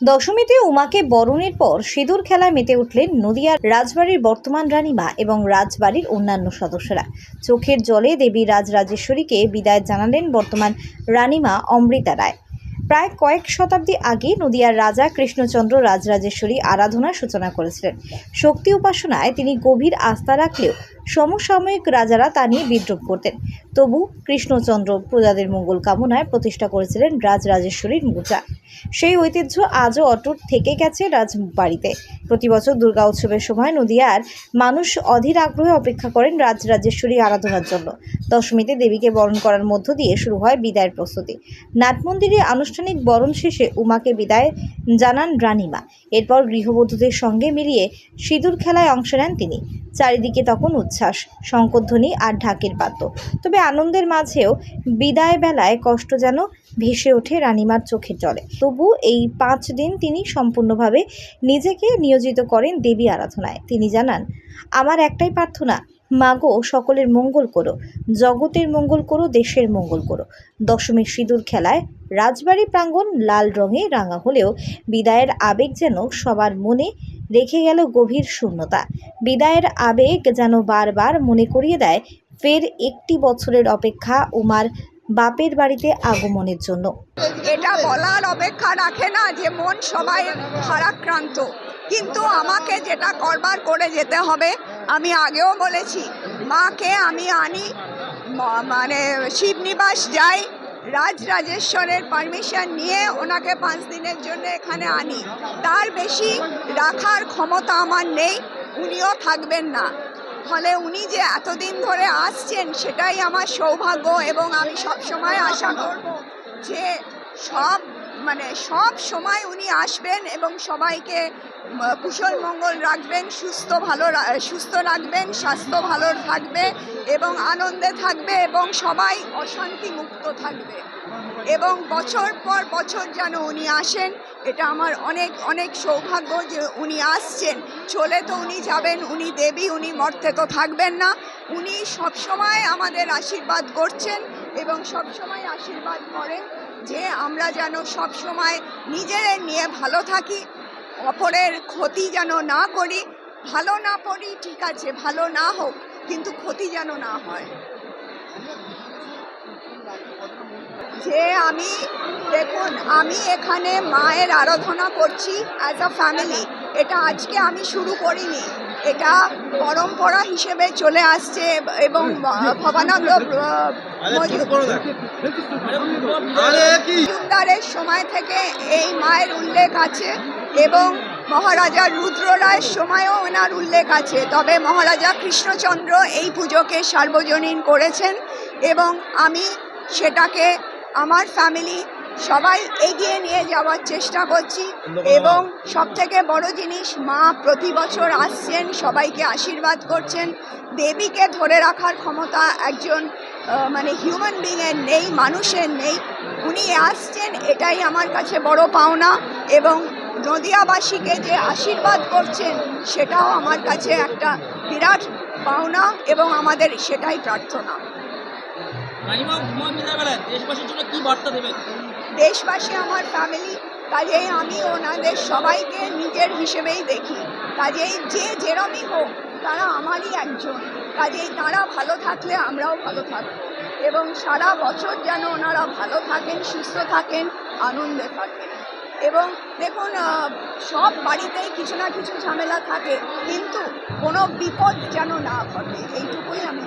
দশমীতে উমাকে বরণের পর সিঁদুর খেলায় মেতে উঠলেন নদিয়ার রাজবাড়ির বর্তমান রানীমা এবং রাজবাড়ির অন্যান্য সদস্যরা। চোখের জলে দেবী রাজরাজেশ্বরীকে বিদায় জানালেন বর্তমান রানীমা অমৃতা রায়। প্রায় কয়েক শতাব্দী আগে নদিয়ার রাজা কৃষ্ণচন্দ্র রাজরাজেশ্বরী আরাধনার সূচনা করেছিলেন। শক্তি উপাসনায় তিনি গভীর আস্থা রাখলেও সমসাময়িক রাজারা তা নিয়ে বিদ্রোহ করতেন। তবু কৃষ্ণচন্দ্র প্রজাদের মঙ্গল কামনায় প্রতিষ্ঠা করেছিলেন রাজরাজেশ্বরীর মূর্জা সেই ঐতিহ্য আজও অটুট থেকে গেছে রাজবাড়িতে। প্রতি বছর দুর্গা উৎসবের সময় নদিয়ার মানুষ অধীর আগ্রহে অপেক্ষা করেন রাজরাজেশ্বরী আরাধনার জন্য। দশমীতে দেবীকে বরণ করার মধ্য দিয়ে শুরু হয় বিদায়ের প্রস্তুতি। নাটমন্দিরে আনুষ্ঠানিক বরণ শেষে উমাকে বিদায় জানান রানিমা। এরপর গৃহবধূদের সঙ্গে মিলিয়ে সিঁদুর খেলায় অংশ নেন তিনি। চারিদিকে তখন উচ্ছ্বাস শঙ্করধ্বনি আর ঢাকের পাত্র তবে আনন্দের মাঝেও বিদায় বেলায় কষ্ট যেন ভেসে ওঠে রানীমার চোখে জলে। তবু এই পাঁচ দিন তিনি সম্পূর্ণভাবে নিজেকে নিয়োজিত করেন দেবী আরাধনায়। তিনি জানান, আমার একটাই প্রার্থনা, মাগো সকলের মঙ্গল করো, জগতের মঙ্গল করো, দেশের মঙ্গল করো। দশমীর সিঁদুর খেলায় রাজবাড়ি প্রাঙ্গণ লাল রঙে রাঙা হলেও বিদায়ের আবেগ যেন সবার মনে রেখে গেল গভীর শূন্যতা। বিদায়ের আবেগ যেন বারবার মনে করিয়ে দেয় ফের একটি বছরের অপেক্ষা উমার বাপের বাড়িতে আগমনের জন্য। এটা বলার অপেক্ষা রাখে না যে মন সবাই ভারাক্রান্ত। কিন্তু আমাকে যেটা করবার করে যেতে হবে, আমি আগেও বলেছি, মাকে আমি আনি মানে শিবনিবাস যাই রাজ রাজেশ্বরের পারমিশন নিয়ে ওনাকে পাঁচ দিনের জন্য এখানে আনি। তার বেশি রাখার ক্ষমতা আমার নেই, উনিও থাকবেন না। ফলে উনি যে এতদিন ধরে আসছেন, সেটাই আমার সৌভাগ্য এবং আমি সবসময় আশা করব যে সব মানে সব সময় উনি আসবেন এবং সবাইকে কুশল মঙ্গল রাখবেন, সুস্থ ভালো সুস্থ রাখবেন, স্বাস্থ্য ভালো থাকবে এবং আনন্দে থাকবে এবং সবাই অশান্তি মুক্ত থাকবে। এবং বছর পর বছর যেন উনি আসেন, এটা আমার অনেক অনেক সৌভাগ্য যে উনি আসছেন। চলে তো উনি যাবেন, উনি দেবী, উনি মর্তে তো থাকবেন না। উনি সবসময় আমাদের আশীর্বাদ করছেন এবং সবসময় আশীর্বাদ করেন। যে আমরা যেন সবসময় নিজেদের নিয়ে ভালো থাকি, অপরের ক্ষতি যেন না করি, ভালো না পড়ি, ঠিক আছে, ভালো না হোক, কিন্তু ক্ষতি যেন না হয়। যে আমি, দেখুন, আমি এখানে মায়ের আরাধনা করছি অ্যাজ আ ফ্যামিলি এটা আজকে আমি শুরু করিনি। এটা পরম্পরা হিসেবে চলে আসছে এবং ভবানন্দ মজুমদারের সময় থেকে এই মায়ের উল্লেখ আছে এবং মহারাজা রুদ্র রায়ের সময়ও ওনার উল্লেখ আছে। তবে মহারাজা কৃষ্ণচন্দ্র এই পুজোকে সার্বজনীন করেছেন এবং আমি সেটাকে আমার ফ্যামিলি সবাই এগিয়ে নিয়ে যাওয়ার চেষ্টা করছি এবং সব থেকে বড় জিনিস মা প্রতি বছর আসছেন সবাইকে আশীর্বাদ করছেন। দেবীকে ধরে রাখার ক্ষমতা একজন মানে হিউম্যান বিংয়ের নেই মানুষের নেই। উনি আসছেন এটাই আমার কাছে বড় পাওনা এবং নদিয়াবাসীকে যে আশীর্বাদ করছেন সেটাও আমার কাছে একটা বিরাট পাওনা এবং আমাদের সেটাই প্রার্থনা। দেশবাসীর জন্য কি বার্তা দেবেন? দেশবাসী, আমার ফ্যামিলি কাজেই আমি ওনাদের সবাইকে নিজের হিসেবেই দেখি। কাজেই যে যেরমই হোক, তারা আমারই একজন। কাজেই তারা ভালো থাকলে আমরাও ভালো থাকব। এবং সারা বছর যেন ওনারা ভালো থাকেন, সুস্থ থাকেন, আনন্দে থাকেন। এবং দেখুন সব বাড়িতেই কিছু না কিছু ঝামেলা থাকে, কিন্তু কোনো বিপদ যেন না ঘটে, এইটুকুই আমি।